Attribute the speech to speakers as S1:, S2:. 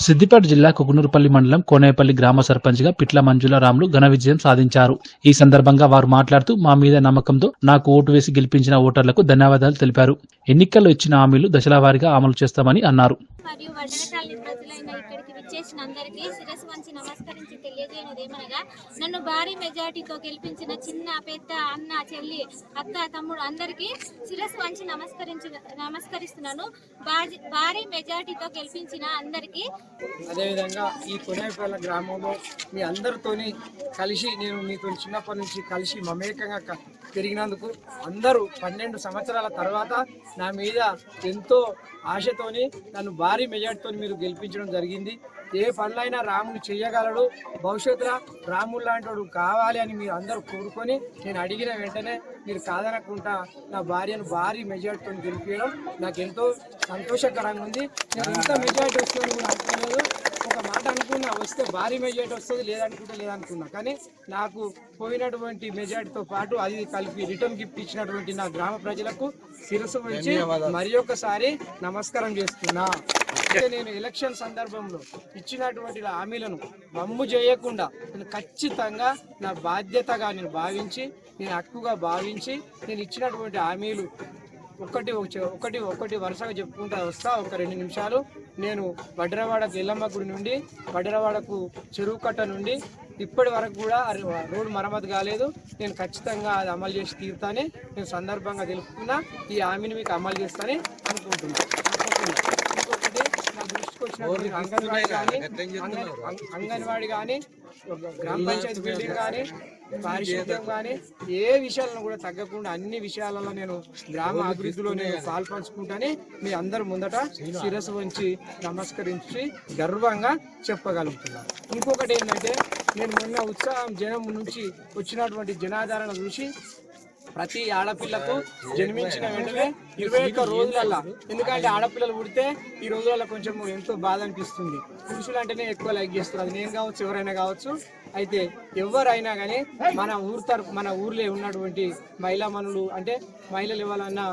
S1: సిద్దిపేట జిల్లా కుకునూరుపల్లి మండలం కోనేపల్లి గ్రామ సర్పంచ్గా పిట్ల మంజుల రాములు ఘన విజయం సాధించారు. ఈ సందర్భంగా వారు మాట్లాడుతూ మా మీద నమ్మకంతో నాకు ఓటు వేసి గెలిపించిన ఓటర్లకు ధన్యవాదాలు తెలిపారు. ఎన్నికల్లో ఇచ్చిన హామీలు దశలవారీగా అమలు చేస్తామని అన్నారు.
S2: మరియు వడ్డనకాలని ప్రజలైన ఇక్కడికి విచ్చేసిన అందరికీ శిరస్సు వంచి నమస్కరించి తెలియజేయనిది ఏమనగా నన్ను భారీ మెజార్టీతో గెలిపించిన చిన్న పెద్ద అన్న చెల్లి అక్క తమ్ముడు అందరికీ శిరస్సు వంచి నమస్కరించి నమస్కరిస్తున్నాను. భారీ- భారీ మెజార్టీతో గెలిపించిన అందరికీ
S3: అదేవిధంగా ఈ కొనేపల్ల గ్రామంలో మీ అందరితోని కలిసి నేను మీతో చిన్నప్పటి నుంచి కలిసి మమేకంగా పెరిగినందుకు అందరూ పన్నెండు సంవత్సరాల తర్వాత నా మీద ఎంతో ఆశతోని నన్ను భారీ మెజార్టీతో మీరు గెలిపించడం జరిగింది. ఏ పనులైనా రాముడు చేయగలడు. భవిష్యత్తులో రాముడు లాంటి వాడు కావాలి అని మీరు అందరూ కోరుకొని నేను అడిగిన వెంటనే మీరు కాదనకుండా నా భార్యను భారీ మెజార్టీతో గెలిపించడం నాకు ఎంతో సంతోషకరంగా ఉంది. నేను ఎంత మెజార్టీ వస్తుంది కూడా అనుకోలేదు. వస్తే భారీ మెజార్టీ వస్తుంది లేదనుకుంటే లేదనుకున్నా. కానీ నాకు పోయినటువంటి మెజార్టీతో పాటు అది కలిపి రిటర్న్ గిఫ్ట్ ఇచ్చినటువంటి నా గ్రామ ప్రజలకు శిరస్సు వచ్చి మరి ఒక్కసారి నమస్కారం చేస్తున్నా. అయితే నేను ఎలక్షన్ సందర్భంలో ఇచ్చినటువంటి హామీలను వమ్ము చేయకుండా నేను ఖచ్చితంగా నా బాధ్యతగా నేను భావించి నేను హక్కుగా భావించి నేను ఇచ్చినటువంటి హామీలు ఒకటి ఒక- ఒకటి ఒకటి వరుసగా చెప్పుకుంటా వస్తా. ఒక రెండు నిమిషాలు. నేను వడ్రవాడ ఎల్లమ్మ గుడి నుండి వడ్రవాడకు చెరువు కట్ట నుండి ఇప్పటి వరకు కూడా రోడ్డు మరమ్మతు కాలేదు. నేను ఖచ్చితంగా అది అమలు చేసి తీరుతానే నేను సందర్భంగా తెలుపుకున్నా ఈ హామీని మీకు అమలు చేస్తానని అనుకుంటున్నాను అనుకుంటున్నా. ఇంకొకటి నా దృష్టికి వచ్చినటువంటి అంగన్వాడీ కానీ గ్రామ పంచాయతీ బిల్డింగ్ కానీ పారిశుద్ధ్యం కానీ ఏ విషయాలను కూడా తగ్గకుండా అన్ని విషయాలలో నేను గ్రామ అభివృద్ధిలో నేను పాల్పంచుకుంటానే మీ అందరి ముందట శిరస్సు వంచి నమస్కరించి గర్వంగా చెప్పగలుగుతున్నాను ఇంకొకటి ఏంటంటే నేను మొన్న ఉత్సాహం జనం నుంచి వచ్చినటువంటి జనాదరణ చూసి ప్రతి ఆడపిల్లకు జన్మించిన వెంటనే ఇరవై ఒక్క రోజులల్లా. ఎందుకంటే ఆడపిల్లలు పుడితే ఈ రోజులలో కొంచెం ఎంతో బాధ అనిపిస్తుంది. పురుషులు అంటేనే ఎక్కువ లైక్ చేస్తారు. అది నేను కావచ్చు ఎవరైనా కావచ్చు. అయితే ఎవరైనా కానీ మన ఊరు తరపు మన ఊర్లో ఉన్నటువంటి మహిళా మనులు అంటే మహిళలు ఇవ్వాలన్నా